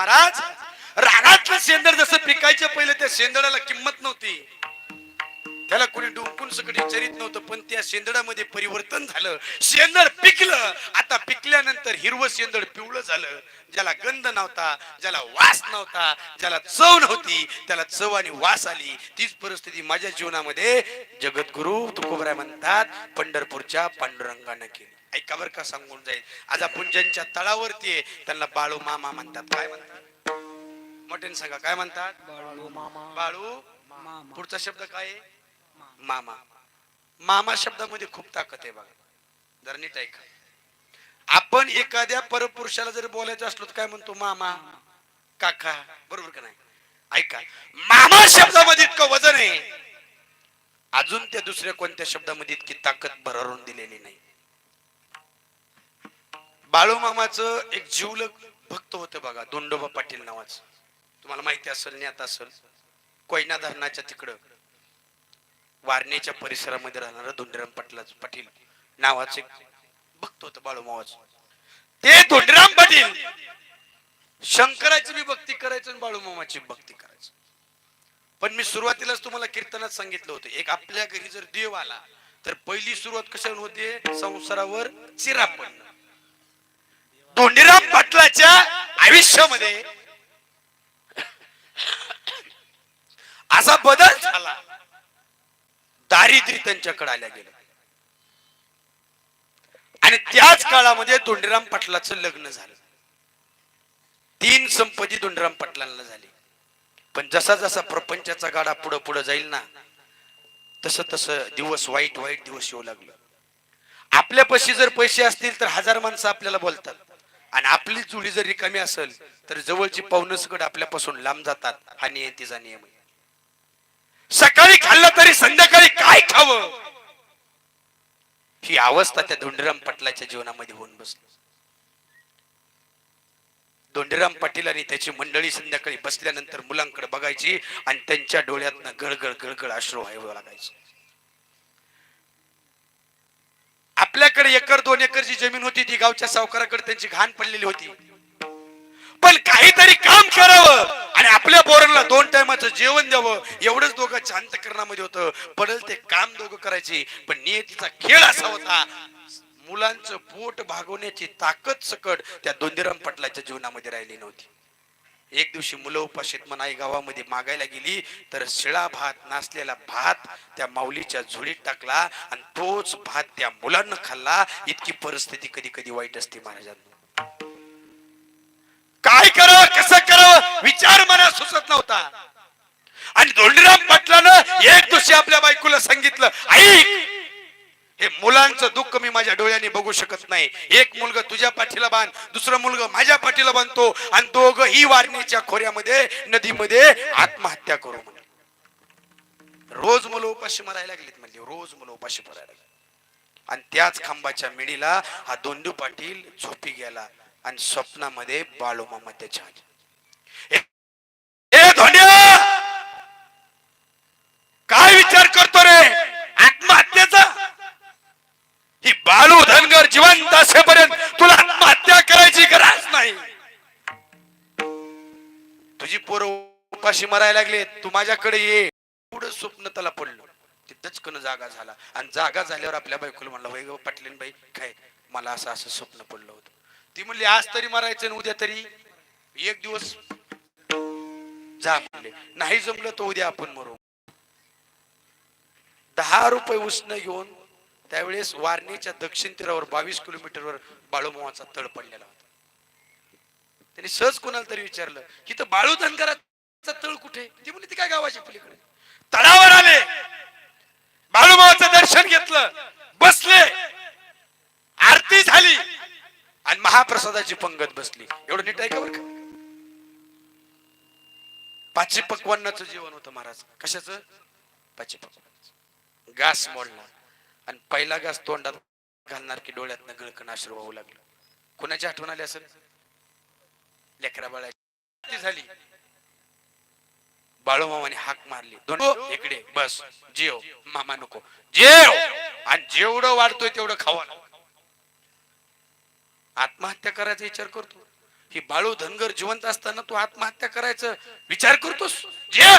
महाराज रानातलं सेंदर जसं पिकायच्या पहिले त्या सेंदळाला किंमत नव्हती. त्याला कोणी डुंकून सकट विचारित नव्हतं पण त्या शेंदडामध्ये परिवर्तन झालं. शेंदळ पिकलं. आता पिकल्यानंतर हिरवं शेंदड पिवळं झालं. ज्याला गंध नव्हता ज्याला वास नव्हता ज्याला चव नव्हती त्याला चव आणि वास आली. तीच परिस्थिती माझ्या जीवनामध्ये जगद्गुरु तुकोबराय म्हणतात पंढरपूरच्या पांडुरंगानं केली. ऐका बरं का सांगून जाईल? आज आपण ज्यांच्या तळावरती आहे त्यांना बाळू मामा म्हणतात. काय म्हणतात? मोठ्याने सांगा काय म्हणतात? बाळू मामा. बाळू मामा. पुढचा शब्द काय मामा. मामा शब्दामध्ये खूप ताकद आहे बघा. जरा नीट ऐका. आपण एखाद्या परपुरुषाला जर बोलायचं असलो तर काय म्हणतो? मामा. काका. बरोबर का नाही? ऐका. मामा शब्दामध्ये इतकं वजन आहे. अजून त्या दुसऱ्या कोणत्या शब्दामध्ये इतकी ताकद भरारून दिलेली नाही. बाळूमामाचं एक जीवलग भक्त होतं बघा दोंडोबा पाटील नावाचं. तुम्हाला माहिती असेल ज्ञात असेल. कोयना धरणाच्या तिकडं वारणेच्या परिसरामध्ये राहणारा धोंडीराम पाटला पाटील नावाचे भक्त होतं बाळूमावाच ते धोंडीराम पाटील शंकराची बी भक्ती करायचं आणि बाळूमामाची भक्ती करायचं. पण मी सुरुवातीलाच तुम्हाला कीर्तनात सांगितलं होतं एक आपल्या घरी जर देव आला तर पहिली सुरुवात कशावर होते? संसारावर चिरा पडणं धोंडीराम पाटलाच्या आयुष्यामध्ये असा बदल झाला. दारिद्र्य त्यांच्याकडे आल्या गेलं. आणि त्याच काळामध्ये धोंडीराम पाटलाचं लग्न झालं. तीन संपत्ती धोंडीराम पाटलांना झाली. पण जसा जसा प्रपंचाचा गाडा पुढं पुढं जाईल ना तसं तसं दिवस वाईट वाईट दिवस येऊ लागलं. आपल्यापाशी जर पैसे असतील तर हजार माणसं आपल्याला बोलतात. आणि आपली जुळी जर रिकामी असेल तर जवळची पाहुणसकड आपल्यापासून लांब जातात. हा नियतीचा नियम आहे. सकाळी खाल्लं तरी संध्याकाळी काय खावं? ही अवस्था त्या धोंडीराम पाटलाच्या जीवनामध्ये होऊन बसली. धोंडीराम पाटील आणि त्याची मंडळी संध्याकाळी बसल्यानंतर मुलांकडे बघायची आणि त्यांच्या डोळ्यातनं गळगळ गळगळ अश्रू व्हायला लागायचं. आपल्याकडे एकर दोन एकरची जमीन होती ती गावच्या सावकाराकडे त्यांची घाण पडलेली होती. पण काहीतरी काम करावं आणि आपल्या पोरांना दोन टायमाचं जेवण द्यावं एवढंच दोघं शांतकरणामध्ये होतं. पडेल ते काम दोघं करायची पण नियतीचा खेळ असा होता. मुलांचं पोट भागवण्याची ताकद सकट त्या दोंदीराम पटलाच्या जीवनामध्ये राहिली नव्हती. एक दिवशी मुलं उपाशीत मनाई गावामध्ये मागायला गेली तर शिळा भात नासलेला भात त्या माऊलीच्या झुळीत टाकला आणि तोच भात त्या मुलांना खाल्ला. इतकी परिस्थिती कधी कधी वाईट असते महाराजांना. काय कर कसं कर विचार मनात सुचत नव्हता. आणि धोंडीराम पाटलानं एक दिवशी आपल्या बायकोला सांगितलं ऐक हे मुलांचं दुःख मी माझ्या डोळ्याने बघू शकत नाही. एक मुलगा तुझ्या पाठीला बांध दुसरा मुलगा माझ्या पाठीला बांधतो आणि दोघं ही वारणीच्या खोऱ्यामध्ये नदीमध्ये आत्महत्या करू म्हणे रोज मुलं उपाशी मरायला लागलीत म्हणजे रोज मुलं उपाशी मरायला लागली आणि त्याच खांबाच्या मिणीला हा दोंडू पाटील झोपी गेला आणि स्वप्नामध्ये बाळोमा त्याच्या आले बालू धनगर जिवंत असेपर्यंत तुला आत्महत्या करायची गरज नाही. तुझी पोरं उपाशी मरायला लागले तू माझ्याकडे ये. पुढे स्वप्न त्याला पडलं. तिथंच कण जागा झाला. आणि जागा झाल्यावर आपल्या बायकोला म्हणलं वै पाटलीन बाई काय मला असं असं स्वप्न पडलं होतं. ती म्हणली आज तरी मरायचं आणि उद्या तरी. एक दिवस जा म्हणले नाही जमलं तर उद्या आपण मरू. दहा रुपये उष्ण घेऊन त्यावेळेस वारणीच्या दक्षिण तीरावर बावीस किलोमीटरवर बाळूमावाचा तळ पडलेला होता. त्यांनी सहज कोणाला तरी विचारलं की तर बाळू धनगराचा तळ कुठे? ती म्हणते ती काय गावाच्या पलीकडे. तळावर आले. बाळूमावाचं दर्शन घेतलं. बसले. आरती झाली. आणि महाप्रसादाची पंगत बसली. एवढं नीट ऐका बरं का. पाचशे पक्वान्नाचं जीवन होतं महाराज. कशाचं? पाचशे पक्वान घास मोडला. आणि पहिला घास तोंडात घालणार की डोळ्यातनं गळकण अश्रू वाहू लागलं. कोणाची आठवण आली असेल? लेकरा बाळाची झाली. बाळूमामाने हाक मारली. दोन इकडे बस. जेव. मामा नको. जेव! आणि जेवढं वाढतोय तेवढं खावा आत्महत्या करायचा विचार करतो. ही बाळू धनगर जिवंत असताना तू आत्महत्या करायचं विचार करतोस. जेव!